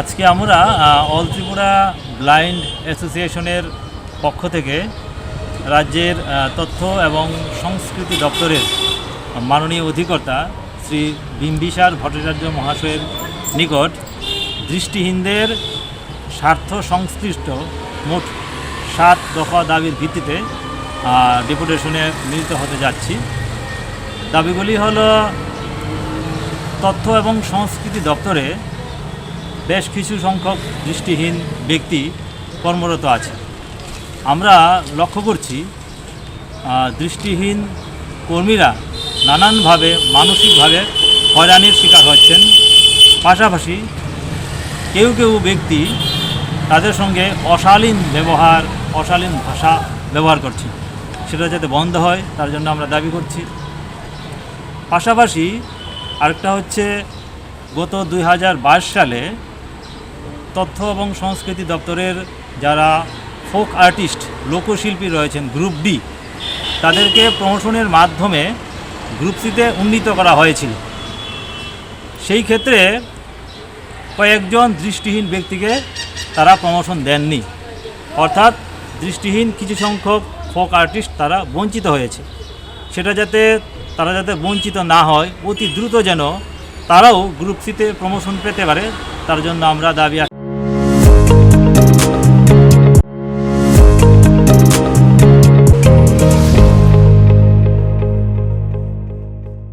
আজকে আমরা all Tripura blind অ্যাসোসিয়েশনের পক্ষ থেকে রাজ্যের তথ্য এবং সংস্কৃতি দপ্তরের মাননীয় অধিকর্তা শ্রী বিম্বিসার ভট্টাচার্য মহাশয়ের নিকট দৃষ্টিহীনদের স্বার্থ সংশ্লিষ্ট মোট সাত দফা দাবির ভিত্তিতে ডেপুটেশনে মিলিত হতে যাচ্ছি। দাবিগুলি হলো, তথ্য এবং সংস্কৃতি দপ্তরে বেশ কিছু সংখ্যক দৃষ্টিহীন ব্যক্তি কর্মরত আছে। আমরা লক্ষ্য করছি দৃষ্টিহীন কর্মীরা নানানভাবে মানসিকভাবে হয়রানির শিকার হচ্ছেন। পাশাপাশি কেউ কেউ ব্যক্তি তাদের সঙ্গে অশালীন ব্যবহার, অশালীন ভাষা ব্যবহার করছে। সেটা যাতে বন্ধ হয়, তার জন্য আমরা দাবি করছি। পাশাপাশি আরেকটা হচ্ছে, গত দুই হাজার বাইশ সালে তথ্য এবং সংস্কৃতি দপ্তরের যারা ফোক আর্টিস্ট, লোকশিল্পী রয়েছেন, গ্রুপ ডি, তাদেরকে প্রমোশনের মাধ্যমে গ্রুপ সিতে উন্নীত করা হয়েছিল। সেই ক্ষেত্রে কয়েকজন দৃষ্টিহীন ব্যক্তিকে তারা প্রমোশন দেননি। অর্থাৎ দৃষ্টিহীন কিছু সংখ্যক ফোক আর্টিস্ট তারা বঞ্চিত হয়েছে। সেটা যাতে তারা যাতে বঞ্চিত না হয়, অতি দ্রুত যেন তারাও গ্রুপ সিতে প্রমোশন পেতে পারে, তার জন্য আমরা দাবি